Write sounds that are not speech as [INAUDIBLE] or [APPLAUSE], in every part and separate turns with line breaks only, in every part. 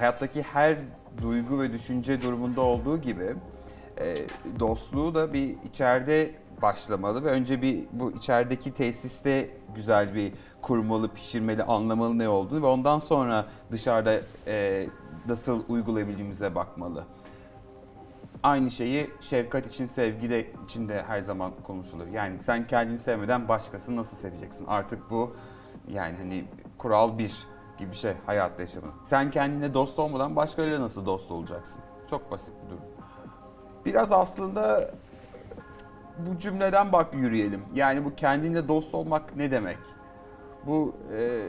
hayattaki her duygu ve düşünce durumunda olduğu gibi e, dostluğu da bir içeride başlamalı ve önce bir bu içerideki tesiste güzel bir kurmalı, pişirmeli, anlamalı ne olduğunu ve ondan sonra dışarıda e, nasıl uygulayabildiğimize bakmalı. Aynı şeyi şefkat için, sevgi de için de her zaman konuşulur. Yani sen kendini sevmeden başkasını nasıl seveceksin? Artık bu yani hani kural bir gibi bir şey hayat yaşamı. Sen kendine dost olmadan başkalarıyla nasıl dost olacaksın? Çok basit bir durum. Biraz aslında bu cümleden bak yürüyelim. Yani bu kendinle dost olmak ne demek? Bu e,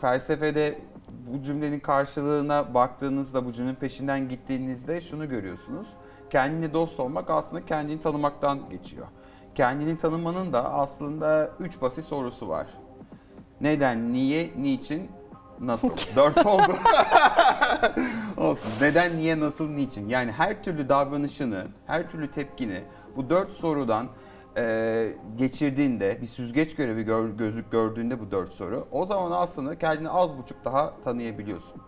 felsefede bu cümlenin karşılığına baktığınızda, bu cümlenin peşinden gittiğinizde şunu görüyorsunuz. Kendine dost olmak aslında kendini tanımaktan geçiyor. Kendini tanımanın da aslında üç basit sorusu var. Neden, niye, niçin, nasıl? [LAUGHS] Dört oldu. [LAUGHS] Olsun. Neden, niye, nasıl, niçin? Yani her türlü davranışını, her türlü tepkini bu dört sorudan e, geçirdiğinde, bir süzgeç görevi gör, gözlük gördüğünde bu dört soru, o zaman aslında kendini az buçuk daha tanıyabiliyorsun.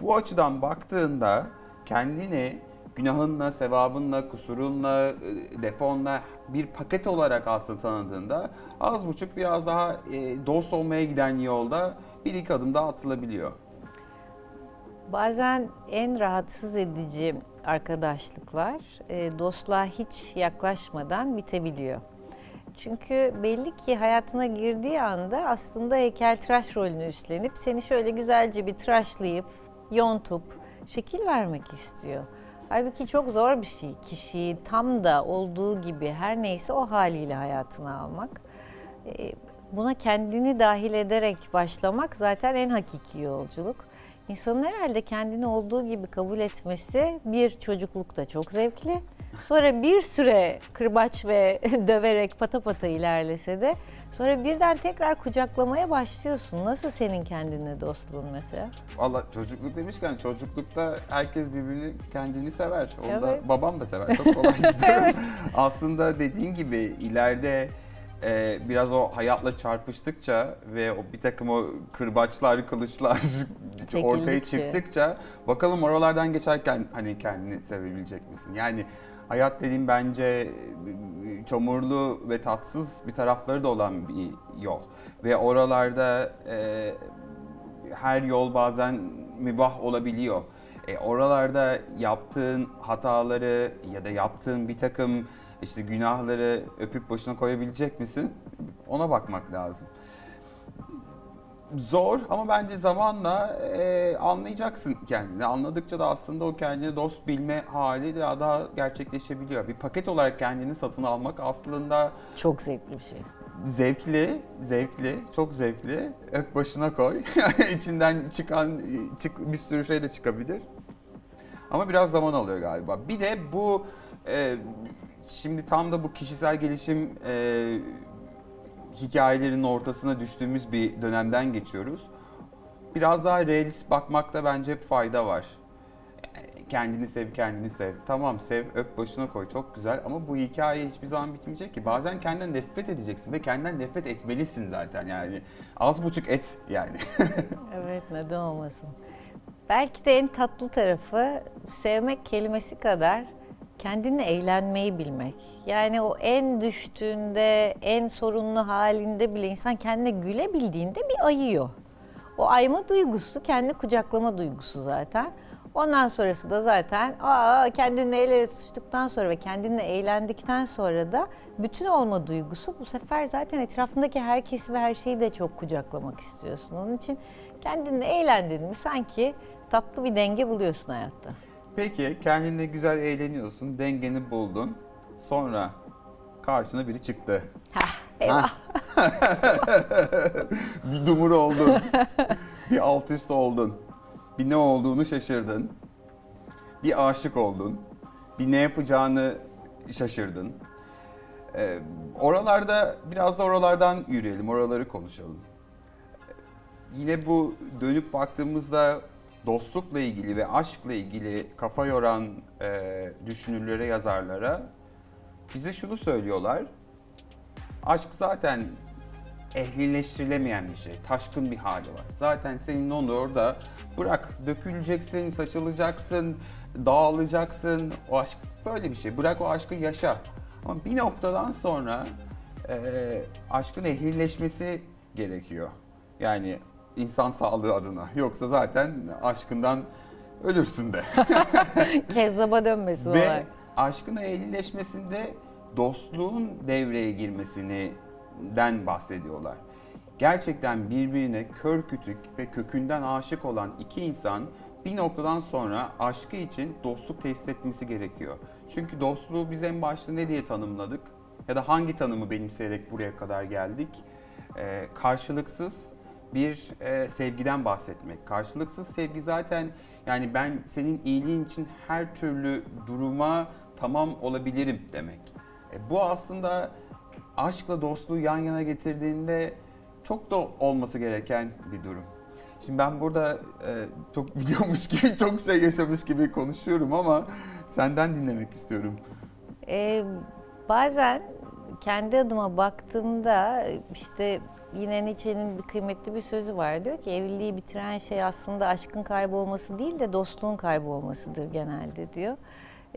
Bu açıdan baktığında kendini günahınla, sevabınla, kusurunla, e, defonla bir paket olarak aslında tanıdığında az buçuk biraz daha e, dost olmaya giden yolda bir iki adım daha atılabiliyor.
Bazen en rahatsız edici arkadaşlıklar e, dostluğa hiç yaklaşmadan bitebiliyor. Çünkü belli ki hayatına girdiği anda aslında heykeltıraş rolünü üstlenip seni şöyle güzelce bir tıraşlayıp, yontup, şekil vermek istiyor. Halbuki çok zor bir şey kişiyi tam da olduğu gibi her neyse o haliyle hayatına almak. Buna kendini dahil ederek başlamak zaten en hakiki yolculuk. İnsanın herhalde kendini olduğu gibi kabul etmesi bir çocuklukta çok zevkli. Sonra bir süre kırbaç ve [LAUGHS] döverek pata pata ilerlese de sonra birden tekrar kucaklamaya başlıyorsun. Nasıl senin kendine dostluğun mesela?
Valla çocukluk demişken çocuklukta herkes birbirini kendini sever. Onda
Evet.
babam da sever. Çok kolay bir durum. [LAUGHS] Aslında dediğin gibi ileride e, biraz o hayatla çarpıştıkça ve o bir takım o kırbaçlar, kılıçlar [LAUGHS] ortaya
Çekildikçe.
çıktıkça bakalım oralardan geçerken hani kendini sevebilecek misin? Yani hayat dediğim bence e, çamurlu ve tatsız bir tarafları da olan bir yol. Ve oralarda e, her yol bazen mübah olabiliyor. E, oralarda yaptığın hataları ya da yaptığın bir takım işte günahları öpüp başına koyabilecek misin? Ona bakmak lazım. Zor ama bence zamanla e, anlayacaksın kendini. Anladıkça da aslında o kendini dost bilme hali daha daha gerçekleşebiliyor. Bir paket olarak kendini satın almak aslında
Çok zevkli bir şey.
Zevkli, zevkli, çok zevkli. Öp başına koy. [LAUGHS] İçinden çıkan çık bir sürü şey de çıkabilir. Ama biraz zaman alıyor galiba. Bir de bu e, şimdi tam da bu kişisel gelişim e, hikayelerinin ortasına düştüğümüz bir dönemden geçiyoruz. Biraz daha realist bakmakta bence fayda var. Kendini sev, kendini sev. Tamam sev, öp başına koy. Çok güzel ama bu hikaye hiçbir zaman bitmeyecek ki. Bazen kendinden nefret edeceksin ve kendinden nefret etmelisin zaten yani. Az buçuk et yani. [LAUGHS]
Evet neden olmasın. Belki de en tatlı tarafı sevmek kelimesi kadar kendini eğlenmeyi bilmek. Yani o en düştüğünde, en sorunlu halinde bile insan kendine gülebildiğinde bir ayıyor. O ayma duygusu kendi kucaklama duygusu zaten. Ondan sonrası da zaten aa, kendinle el ele tutuştuktan sonra ve kendinle eğlendikten sonra da bütün olma duygusu bu sefer zaten etrafındaki herkesi ve her şeyi de çok kucaklamak istiyorsun. Onun için kendinle eğlendin mi sanki tatlı bir denge buluyorsun hayatta.
Peki kendinle güzel eğleniyorsun, dengeni buldun. Sonra karşına biri çıktı.
Hah, eyvah. [LAUGHS]
bir dumur oldun. bir alt üst oldun. Bir ne olduğunu şaşırdın. Bir aşık oldun. Bir ne yapacağını şaşırdın. Ee, oralarda biraz da oralardan yürüyelim, oraları konuşalım. Ee, Yine bu dönüp baktığımızda dostlukla ilgili ve aşkla ilgili kafa yoran e, düşünürlere, yazarlara bize şunu söylüyorlar. Aşk zaten ehlileştirilemeyen bir şey. Taşkın bir hali var. Zaten senin onu orada bırak döküleceksin, saçılacaksın, dağılacaksın. O aşk böyle bir şey. Bırak o aşkı yaşa. Ama bir noktadan sonra e, aşkın ehlileşmesi gerekiyor. Yani insan sağlığı adına. Yoksa zaten aşkından ölürsün de. [LAUGHS]
Kezzaba dönmesin
Ve
olay.
aşkın ehlileşmesinde dostluğun devreye girmesinden bahsediyorlar. Gerçekten birbirine kör kütük ve kökünden aşık olan iki insan bir noktadan sonra aşkı için dostluk tesis etmesi gerekiyor. Çünkü dostluğu biz en başta ne diye tanımladık? Ya da hangi tanımı benimseyerek buraya kadar geldik? Ee, karşılıksız bir e, sevgiden bahsetmek. Karşılıksız sevgi zaten yani ben senin iyiliğin için her türlü duruma tamam olabilirim demek. E, bu aslında aşkla dostluğu yan yana getirdiğinde çok da olması gereken bir durum. Şimdi ben burada e, çok [LAUGHS] biliyormuş gibi, çok şey yaşamış gibi konuşuyorum ama senden dinlemek istiyorum.
Ee, bazen kendi adıma baktığımda işte yine Nietzsche'nin bir kıymetli bir sözü var. Diyor ki evliliği bitiren şey aslında aşkın kaybolması değil de dostluğun kaybolmasıdır genelde diyor.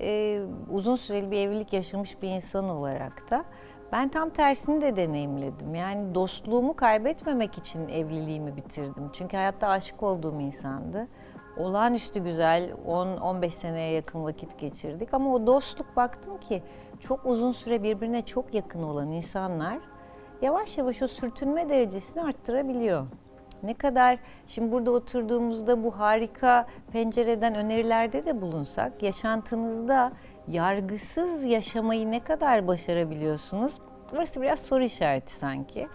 Ee, uzun süreli bir evlilik yaşamış bir insan olarak da ben tam tersini de deneyimledim. Yani dostluğumu kaybetmemek için evliliğimi bitirdim. Çünkü hayatta aşık olduğum insandı. Olağanüstü güzel 10-15 seneye yakın vakit geçirdik ama o dostluk baktım ki çok uzun süre birbirine çok yakın olan insanlar yavaş yavaş o sürtünme derecesini arttırabiliyor. Ne kadar şimdi burada oturduğumuzda bu harika pencereden önerilerde de bulunsak yaşantınızda yargısız yaşamayı ne kadar başarabiliyorsunuz? Burası biraz soru işareti sanki.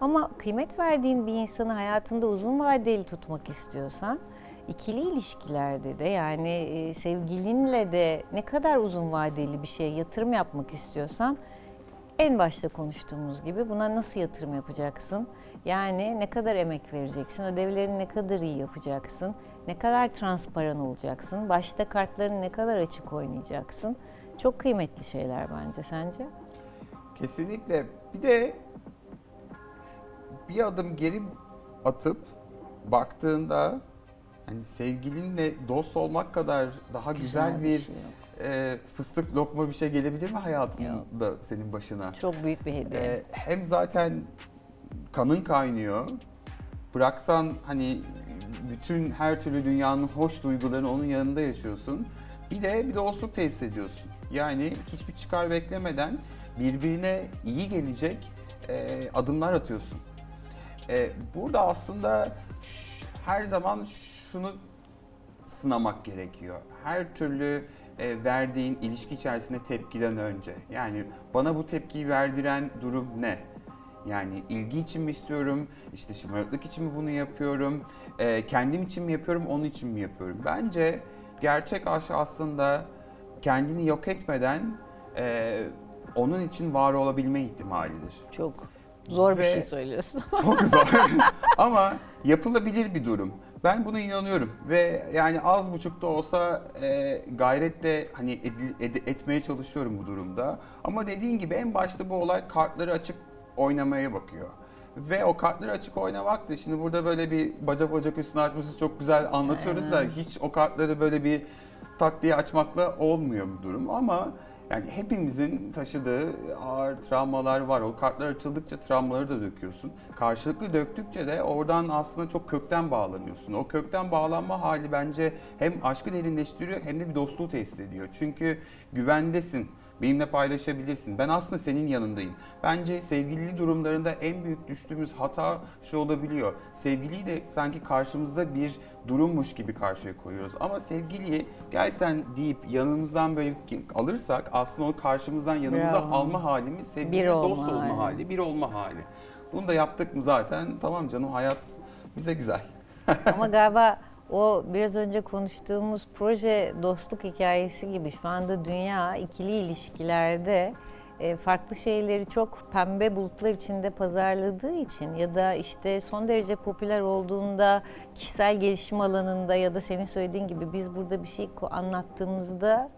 Ama kıymet verdiğin bir insanı hayatında uzun vadeli tutmak istiyorsan ikili ilişkilerde de yani e, sevgilinle de ne kadar uzun vadeli bir şeye yatırım yapmak istiyorsan en başta konuştuğumuz gibi buna nasıl yatırım yapacaksın? Yani ne kadar emek vereceksin? Ödevlerini ne kadar iyi yapacaksın? Ne kadar transparan olacaksın? Başta kartlarını ne kadar açık oynayacaksın? Çok kıymetli şeyler bence sence?
Kesinlikle. Bir de bir adım geri atıp baktığında hani sevgilinle dost olmak kadar daha güzel, bir,
şey yok.
E, fıstık lokma bir şey gelebilir mi hayatında senin başına?
Çok büyük bir hediye.
E, hem zaten kanın kaynıyor. Bıraksan hani bütün her türlü dünyanın hoş duygularını onun yanında yaşıyorsun. Bir de bir dostluk tesis ediyorsun. Yani hiçbir çıkar beklemeden birbirine iyi gelecek e, adımlar atıyorsun. E, burada aslında her zaman şunu sınamak gerekiyor. Her türlü e, verdiğin ilişki içerisinde tepkiden önce. Yani bana bu tepkiyi verdiren durum ne? Yani ilgi için mi istiyorum, işte şımarıklık için mi bunu yapıyorum, e, kendim için mi yapıyorum, onun için mi yapıyorum? Bence gerçek aşk aslında kendini yok etmeden e, onun için var olabilme ihtimalidir.
Çok zor bir
Ve-
şey söylüyorsun.
Çok zor [LAUGHS] ama yapılabilir bir durum. Ben buna inanıyorum ve yani az buçuk da olsa e, gayretle hani edil- ed- etmeye çalışıyorum bu durumda. Ama dediğin gibi en başta bu olay kartları açık oynamaya bakıyor. Ve o kartları açık oynamak da şimdi burada böyle bir bacak bacak üstüne açması çok güzel anlatıyoruz da hiç o kartları böyle bir tak diye açmakla olmuyor bu durum ama yani hepimizin taşıdığı ağır travmalar var. O kartlar açıldıkça travmaları da döküyorsun. Karşılıklı döktükçe de oradan aslında çok kökten bağlanıyorsun. O kökten bağlanma hali bence hem aşkı derinleştiriyor hem de bir dostluğu tesis ediyor. Çünkü güvendesin. Benimle paylaşabilirsin. Ben aslında senin yanındayım. Bence sevgili durumlarında en büyük düştüğümüz hata şu olabiliyor. Sevgiliyi de sanki karşımızda bir durummuş gibi karşıya koyuyoruz. Ama sevgiliyi gel sen deyip yanımızdan böyle alırsak aslında o karşımızdan yanımıza
Bravo.
alma halimiz sevgili
Bir
dost
olma
olma
hali.
hali, bir olma hali. Bunu da yaptık mı zaten tamam canım hayat bize güzel.
Ama galiba o biraz önce konuştuğumuz proje dostluk hikayesi gibi şu anda dünya ikili ilişkilerde e, farklı şeyleri çok pembe bulutlar içinde pazarladığı için ya da işte son derece popüler olduğunda kişisel gelişim alanında ya da senin söylediğin gibi biz burada bir şey anlattığımızda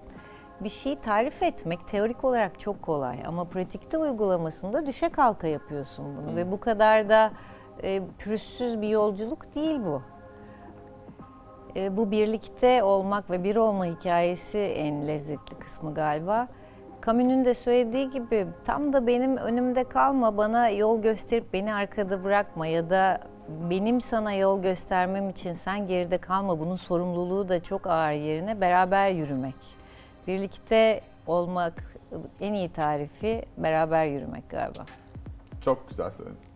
bir şeyi tarif etmek teorik olarak çok kolay ama pratikte uygulamasında düşe kalka yapıyorsun bunu ve bu kadar da e, pürüzsüz bir yolculuk değil bu. E, bu birlikte olmak ve bir olma hikayesi en lezzetli kısmı galiba. Camus'un de söylediği gibi tam da benim önümde kalma, bana yol gösterip beni arkada bırakma ya da benim sana yol göstermem için sen geride kalma. Bunun sorumluluğu da çok ağır yerine beraber yürümek. Birlikte olmak en iyi tarifi beraber yürümek galiba.
Çok güzel söyledin.